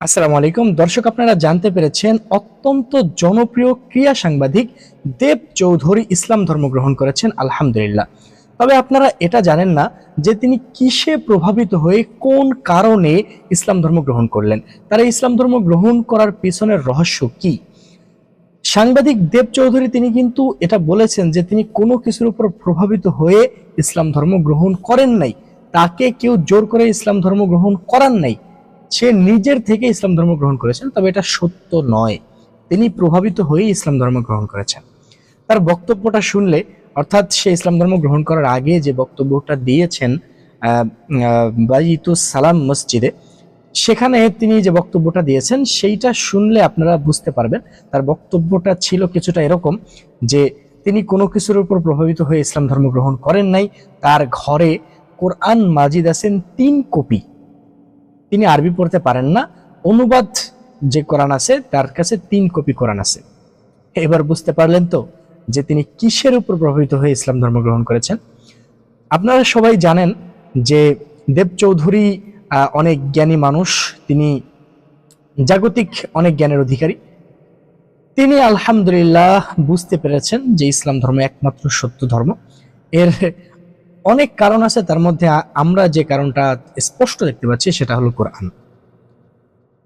আসসালামু আলাইকুম। দর্শক, আপনারা জানতে পেরেছেন, অত্যন্ত জনপ্রিয় ক্রিয়া সাংবাদিক দেব চৌধুরী ইসলাম ধর্ম গ্রহণ করেছেন, আলহামদুলিল্লাহ। তবে আপনারা এটা জানেন না যে তিনি কিসে প্রভাবিত হয়ে কোন কারণে ইসলাম ধর্ম গ্রহণ করলেন। তারা ইসলাম ধর্ম গ্রহণ করার পিছনের রহস্য কি? সাংবাদিক দেব চৌধুরী তিনি কিন্তু এটা বলেছেন যে তিনি কোনো কিছুর উপর প্রভাবিত হয়ে ইসলাম ধর্ম গ্রহণ করেন নাই। তাকে কেউ জোর করে ইসলাম ধর্ম গ্রহণ করান নাই। সে নিজের থেকে ইসলাম ধর্ম গ্রহণ করেছেন, তবে এটা সত্য নয়। তিনি প্রভাবিত হয়ে ইসলাম ধর্ম গ্রহণ করেছেন। তার বক্তব্যটা শুনলে, অর্থাৎ সে ইসলাম ধর্ম গ্রহণ করার আগে যে বক্তব্যটা দিয়েছেন সালাম মসজিদে, সেখানে তিনি যে বক্তব্যটা দিয়েছেন, সেইটা শুনলে আপনারা বুঝতে পারবেন। তার বক্তব্যটা ছিল কিছুটা এরকম যে, তিনি কোনো কিছুর উপর প্রভাবিত হয়ে ইসলাম ধর্ম গ্রহণ করেন নাই। তার ঘরে কোরআন মাজিদ আছেন তিন কপি। তিনি আরবি পড়তে পারেন না। অনুবাদ যে কোরআন আছে, তার কাছে তিন কপি কোরআন আছে। এবার বুঝতে পারলেন তো যে তিনি কিসের উপর প্রভাবিত হয়ে ইসলাম ধর্ম গ্রহণ করেছেন? আপনারা সবাই জানেন যে দেব চৌধুরী অনেক জ্ঞানী মানুষ, তিনি জাগতিক অনেক জ্ঞানের অধিকারী। তিনি আলহামদুলিল্লাহ বুঝতে পেরেছেন যে ইসলাম ধর্ম একমাত্র সত্য ধর্ম। এর অনেক কারণ আছে, তার মধ্যে আমরা যে কারণটা স্পষ্ট দেখতে পাচ্ছি সেটা হলো কোরআন।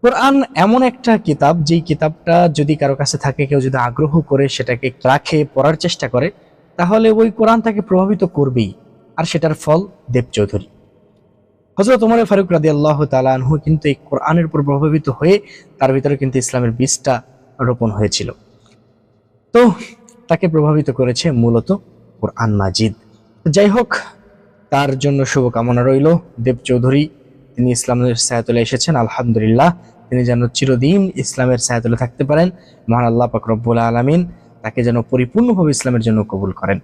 কোরআন এমন একটা কিতাব, যেই কিতাবটা যদি কারও কাছে থাকে, কেউ যদি আগ্রহ করে সেটাকে রাখে, পড়ার চেষ্টা করে, তাহলে ওই কোরআন তাকে প্রভাবিত করবেই। আর সেটার ফল দেব চৌধুরী। হজরত ওমর ফারুক রাদি আল্লাহ তালানহু কিন্তু এই কোরআনের উপর প্রভাবিত হয়ে তার ভিতরে কিন্তু ইসলামের বীজটা রোপণ হয়েছিল। তো তাকে প্রভাবিত করেছে মূলত কোরআন মাজিদ। যাই হোক তার জন্য শুভকামনা রইল। দেব চৌধুরী, তিনি ইসলামের সায়াতলে এসেছেন, আলহামদুলিল্লাহ। তিনি যেন চিরদিন ইসলামের সায়াতলে থাকতে পারেন। মহান আল্লাহ পাক আলমিন তাকে যেন পরিপূর্ণভাবে ইসলামের জন্য কবুল করেন।